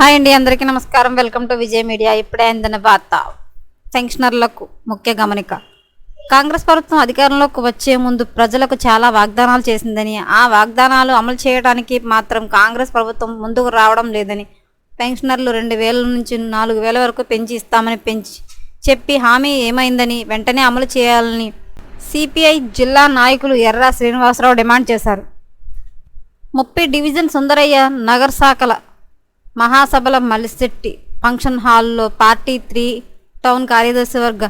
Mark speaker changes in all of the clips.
Speaker 1: Hi అండి అందరికీ నమస్కారం. Welcome to Vijay media. ఇప్పుడే అందిన వార్త పెన్షనర్లకు ముఖ్య గమనిక. కాంగ్రెస్ ప్రభుత్వం అధికారంలోకి వచ్చే ముందు ప్రజలకు చాలా వాగ్దానాలు చేసిందని ఆ వాగ్దానాలు అమలు చేయడానికి మాత్రం కాంగ్రెస్ ప్రభుత్వం ముందుకు రావడం లేదని పెన్షనర్లు రెండు వేల నుంచి నాలుగు వేల వరకు పెంచి ఇస్తామని పెంచి చెప్పి హామీ ఏమైందని వెంటనే అమలు చేయాలని సిపిఐ జిల్లా నాయకులు ఎర్రా శ్రీనివాసరావు డిమాండ్ చేశారు. ముప్పై డివిజన్ సుందరయ్య నగర్ శాఖల మహాసభల మలిశెట్టి ఫంక్షన్ హాల్లో పార్టీ త్రీ టౌన్ కార్యదర్శి వర్గ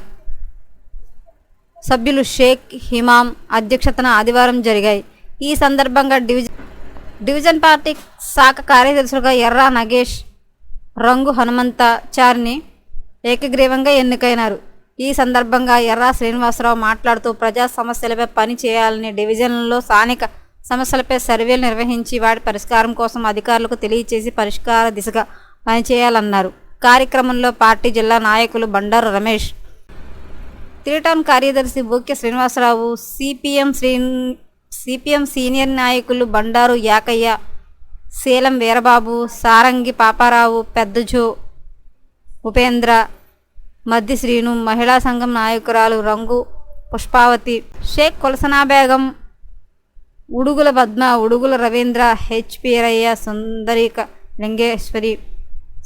Speaker 1: సభ్యులు షేక్ హిమాం అధ్యక్షతన ఆదివారం జరిగాయి. ఈ సందర్భంగా డివిజన్ డివిజన్ పార్టీ శాఖ కార్యదర్శులుగా ఎర్రా నగేష్ రంగు హనుమంతాచారిని ఏకగ్రీవంగా ఎన్నికైనారు. ఈ సందర్భంగా ఎర్రా శ్రీనివాసరావు మాట్లాడుతూ ప్రజా సమస్యలపై పని చేయాలని డివిజన్లలో స్థానిక సమస్యలపై సర్వేలు నిర్వహించి వాటి పరిష్కారం కోసం అధికారులకు తెలియచేసి పరిష్కార దిశగా పనిచేయాలన్నారు. కార్యక్రమంలో పార్టీ జిల్లా నాయకులు బండారు రమేష్. త్రీటౌన్ కార్యదర్శి Bhukya Srinivasarao CPM Shri CPM senior నాయకులు బండారు యాకయ్య శీలం వీరబాబు సారంగి పాపారావు పెద్దజో ఉపేంద్ర మద్ది శ్రీను మహిళా సంఘం నాయకురాలు రంగు పుష్పావతి షేక్ కులసనా బేగం ఉడుగుల పద్మ ఉడుగుల రవీంద్ర హెచ్పిరయ్య సుందరిక లింగేశ్వరి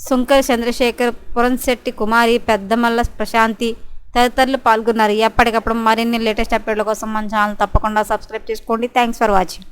Speaker 1: సుంకర చంద్రశేఖర్ పురంశెట్టి కుమారి పెద్దమల్ల ప్రశాంతి తదితరులు పాల్గొన్నారు. ఎప్పటికప్పుడు మరిన్ని లేటెస్ట్ అప్డేట్ల కోసం మన ఛానల్ తప్పకుండా సబ్స్క్రైబ్ చేసుకోండి. Thanks for watching